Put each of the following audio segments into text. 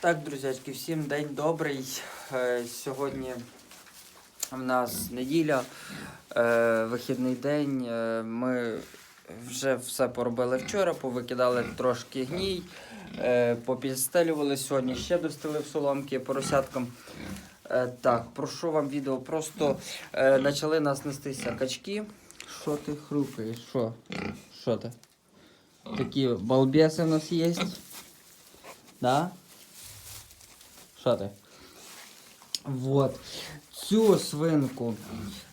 Так, друзячки, всім день добрий. Е, Сьогодні в нас неділя, е, вихідний день. Е, Ми вже все поробили вчора, повикидали трошки гній, попідстелювали сьогодні, ще достелив соломки поросяткам. Так, прошу вам відео. Просто почали нас нестися качки. Що ти хрупаєш? Що? Що ти? Такі балбеси у нас є. Да? Що? Вот. Цю свинку.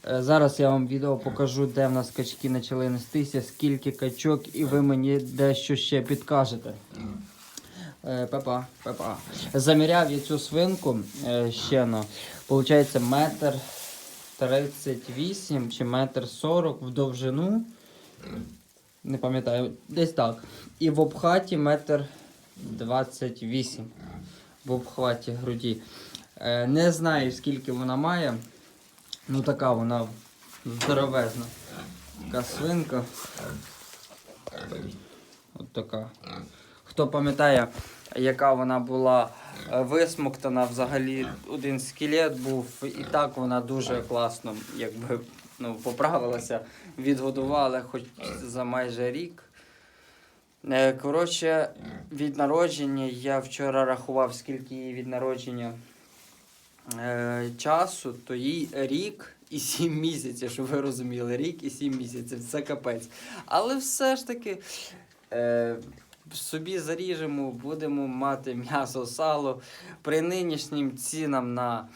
е, Зараз я вам відео покажу, де в нас качки почали нестися, скільки качок, і ви мені дещо ще підкажете. Е, Пепа, пепа. Заміряв я цю свинку е, ще ну, Получається метр 38 чи метр 40 в довжину. Не пам'ятаю, десь так. І в обхаті метр 28 в обхваті груді. Е, не знаю, скільки вона має. Ну така вона здоровезна. Така свинка. От така. Хто пам'ятає, яка вона була е, висмоктана, взагалі один скелет був, і так вона дуже класно якби, ну, поправилася, відгодували хоч за майже рік. Е, Коротше, від народження я вчора рахував, скільки їй від народження е, часу, то їй рік і сім місяців, щоб ви розуміли, рік і сім місяців, це капець. Але все ж таки е, собі заріжемо, будемо мати м'ясо, сало. При нинішнім цінам на,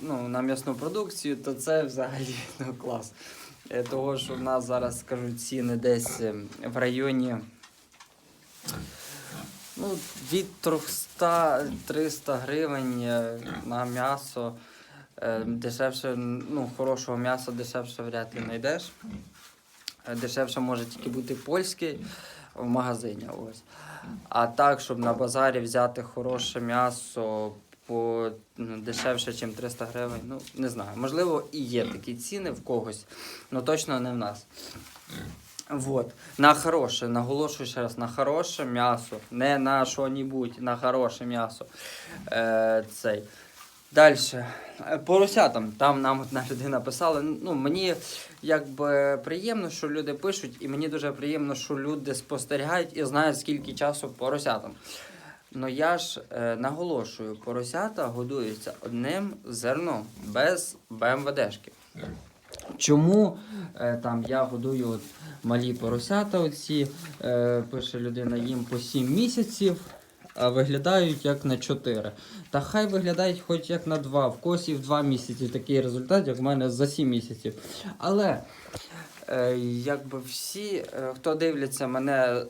ну, на м'ясну продукцію, то це взагалі ну, клас. Е, Того, що в нас зараз скажу ціни десь е, в районі ну, від 300-300 гривень е, на м'ясо. Е, Дешевше, ну, хорошого м'яса дешевше вряд ли знайдеш. Е, Дешевше може тільки бути польське в магазині. Ось. А так, щоб на базарі взяти хороше м'ясо по ну, дешевше, ніж 300 гривень, ну не знаю. Можливо, і є такі ціни в когось, але точно не в нас. Вот. На хороше, наголошую ще раз, на хороше м'ясо. Не на що-небудь, на хороше м'ясо. Е, цей. Далі. Поросятам. Там нам одна людина писала. Ну, мені якби приємно, що люди пишуть, і мені дуже приємно, що люди спостерігають і знають, скільки часу поросятам. Ну я ж е, наголошую, поросята годуються одним зерном, без БМВДшки. Чому е, там я годую от малі поросята, оці, е, пише людина, їм по 7 місяців, а виглядають як на 4. Та хай виглядають хоч як на 2, в когось і в 2 місяці такий результат, як в мене за 7 місяців. Але е, якби всі, е, хто дивляться мене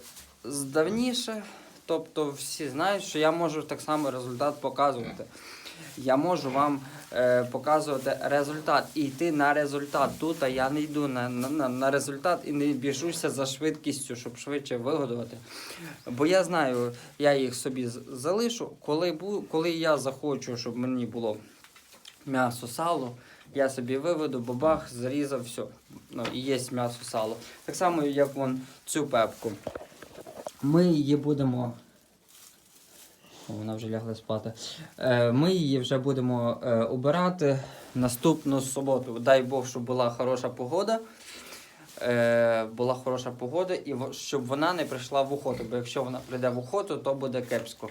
здавніше, тобто всі знають, що я можу так само результат показувати. Я можу вам е, показувати результат і йти на результат. Тут а я не йду на, на, на, результат і не біжуся за швидкістю, щоб швидше вигодувати. Бо я знаю, я їх собі залишу. Коли, бу, коли я захочу, щоб мені було м'ясо, сало, я собі виведу, бабах, зарізав, все. Ну, і є м'ясо, сало. Так само, як вон цю пепку. Ми її будемо. Вона вже лягла спати. Е, Ми її вже будемо е, обирати наступну суботу. Дай Бог, щоб була хороша погода. Е, Була хороша погода, і щоб вона не прийшла в охоту. Бо якщо вона прийде в охоту, то буде кепсько.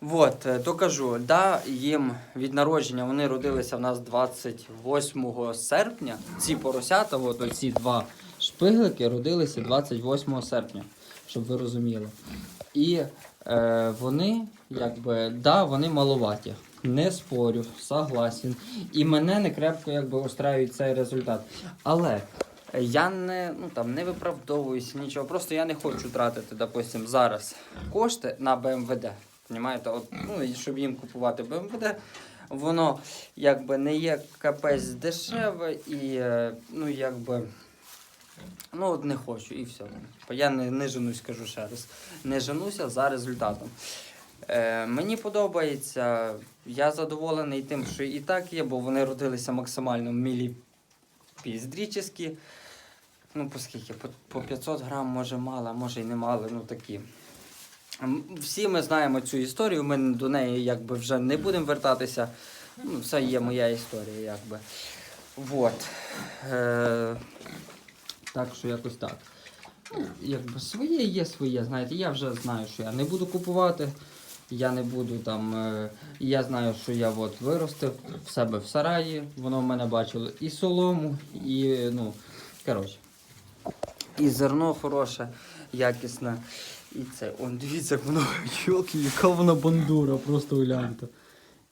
Вот, е, то кажу, да, їм від народження вони родилися в нас 28 серпня. Ці поросята, от оці два шпиглики, родилися 28 серпня, щоб ви розуміли. І е, вони, якби, да, вони маловаті. Не спорю, согласен. І мене не крепко якби устраює цей результат. Але я не, ну, там, не виправдовуюся нічого. Просто я не хочу тратити, допустим, зараз кошти на БМВД. Понімаєте? От, ну, щоб їм купувати БМВД, воно якби не є капець дешеве і е, ну, якби. Ну, от не хочу, і все. Типа, Я не, не женусь, кажу ще раз. Не женуся за результатом. Е, мені подобається, я задоволений тим, що і так є, бо вони родилися максимально мілі піздрічески. Ну, по? По, по 500 грам, може мало, може і не мало, ну такі. Всі ми знаємо цю історію, ми до неї якби вже не будемо вертатися. Ну, це є моя історія, якби. Вот. Е, так що якось так. Ну, якби своє є своє, знаєте, я вже знаю, що я не буду купувати. Я не буду там. Е, я знаю, що я от виростив в себе в сараї, воно в мене бачило і солому, і ну, коротше. І зерно хороше, якісне. І це. Он дивіться, як воно йолки, яка вона бандура, просто гляньте.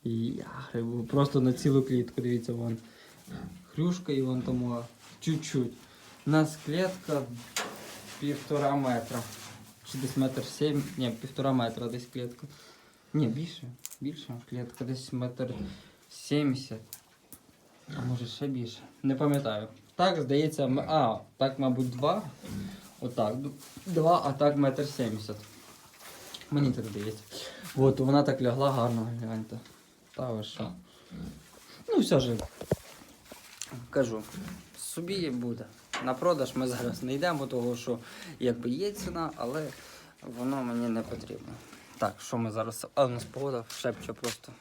І я грибу, просто на цілу клітку, дивіться, вон. Хрюшка і вон тому чуть-чуть. У нас клітка півтора метра. Чи десь метр сім, ні, півтора метра десь клітка. Ні, більше, більше. Клітка десь метр сімдесят. А може ще більше. Не пам'ятаю. Так, здається, м- а, так, мабуть, два. Отак. Два, а так метр сімдесят. Мені так здається. От, вона так лягла гарно, гляньте. Та ви що. Ну, все ж. Кажу, собі буде. На продаж ми зараз не йдемо, того що якби є ціна, але воно мені не потрібно. Так, що ми зараз. А у нас погода шепче просто.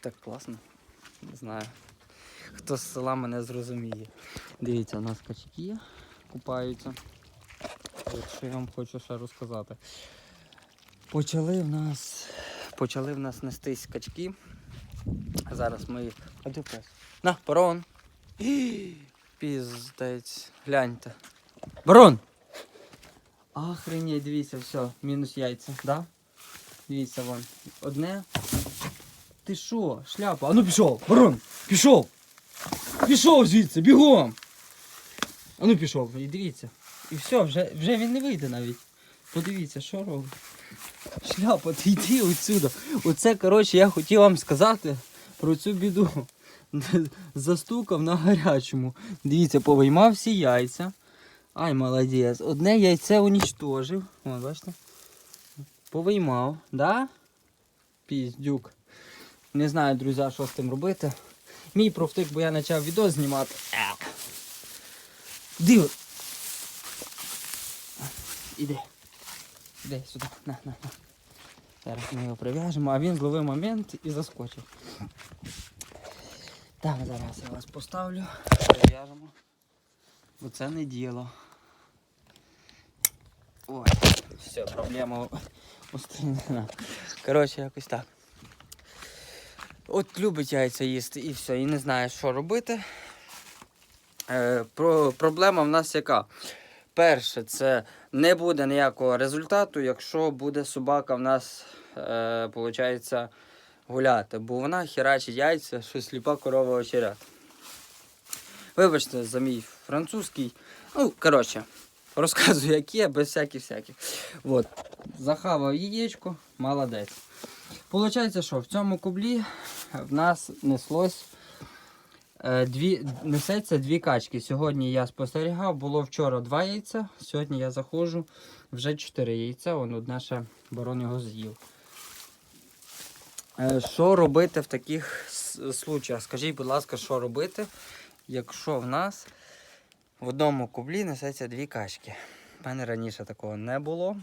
Так класно. Не знаю. Хто з села мене зрозуміє. Дивіться, у нас качки купаються. От що я вам хочу ще розказати. Почали в нас. Почали в нас нестись качки. Зараз ми їх. А де пес? На, барон. Піздець. Гляньте. Барон! Охренеть, дивіться, все, мінус яйця, да? Дивіться вон. Одне. Ти що, шляпа? А ну пішов! Барон! Пішов! Пішов звідси, бігом! А ну пішов, і дивіться. І все, вже, вже він не вийде навіть. Подивіться, що робить. Шляпа, ти йди отсюда. Оце, коротше, я хотів вам сказати про цю біду. Застукав на гарячому. Дивіться, повиймав всі яйця. Ай, молодець. Одне яйце унічтожив. О, бачите? Повиймав, да? Піздюк. Не знаю, друзі, що з тим робити. Мій провтик, бо я почав відео знімати. Диви. Іди. Іди сюди. На, на, на. Зараз ми його прив'яжемо, а він зловив момент і заскочив. Так, зараз я вас поставлю, прив'яжемо. Бо це не діло. Ой, все, проблема устранена. Коротше, якось так. От любить яйця їсти і все, і не знає, що робити. Е, про, проблема в нас яка? Перше, це не буде ніякого результату, якщо буде собака в нас, е, виходить, гуляти, бо вона херачить яйця, що сліпа корова очерет. Вибачте за мій французький. Ну, коротше, розказую, як є, без всяких всяких. От. Захавав яєчко, молодець. Получається, що в цьому кублі в нас неслось е, дві, несеться дві качки. Сьогодні я спостерігав, було вчора два яйця, сьогодні я заходжу вже чотири яйця, он одне ще барон його з'їв. Е, Що робити в таких случаях? Скажіть, будь ласка, що робити, якщо в нас в одному кублі несеться дві качки? У мене раніше такого не було.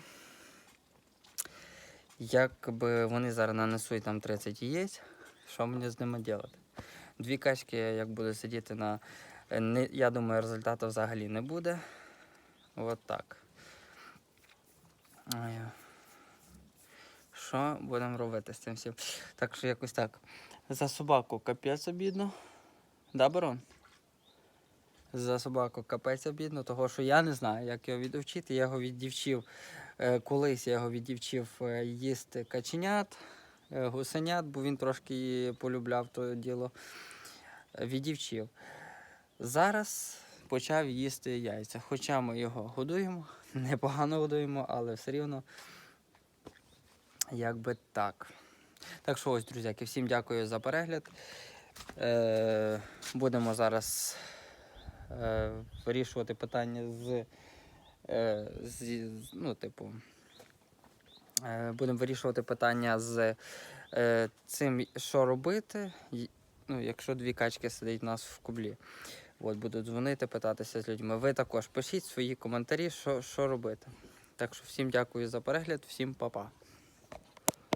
Якби вони зараз нанесуть там 30 яєць, що мені з ними робити? Дві качки, як буде сидіти на. е, я думаю, результату взагалі не буде. От так. Що будемо робити з цим всім? Так що якось так. За собаку капець обідно. Да, барон? За собаку капець обідно, того що я не знаю, як його відвчити. Я його віддівчив. е, Колись я його віддівчив е, їсти каченят, е, гусенят, бо він трошки полюбляв то діло. Віддівчив. Зараз почав їсти яйця. Хоча ми його годуємо, непогано годуємо, але все рівно якби так. Так що ось, друзяки, всім дякую за перегляд. Е, будемо зараз е, вирішувати питання з, е, з ну, типу, е, будемо вирішувати питання з е, цим, що робити, ну, якщо дві качки сидять у нас в кублі. От, буду дзвонити, питатися з людьми. Ви також пишіть свої коментарі, що, що робити. Так що всім дякую за перегляд, всім па-па.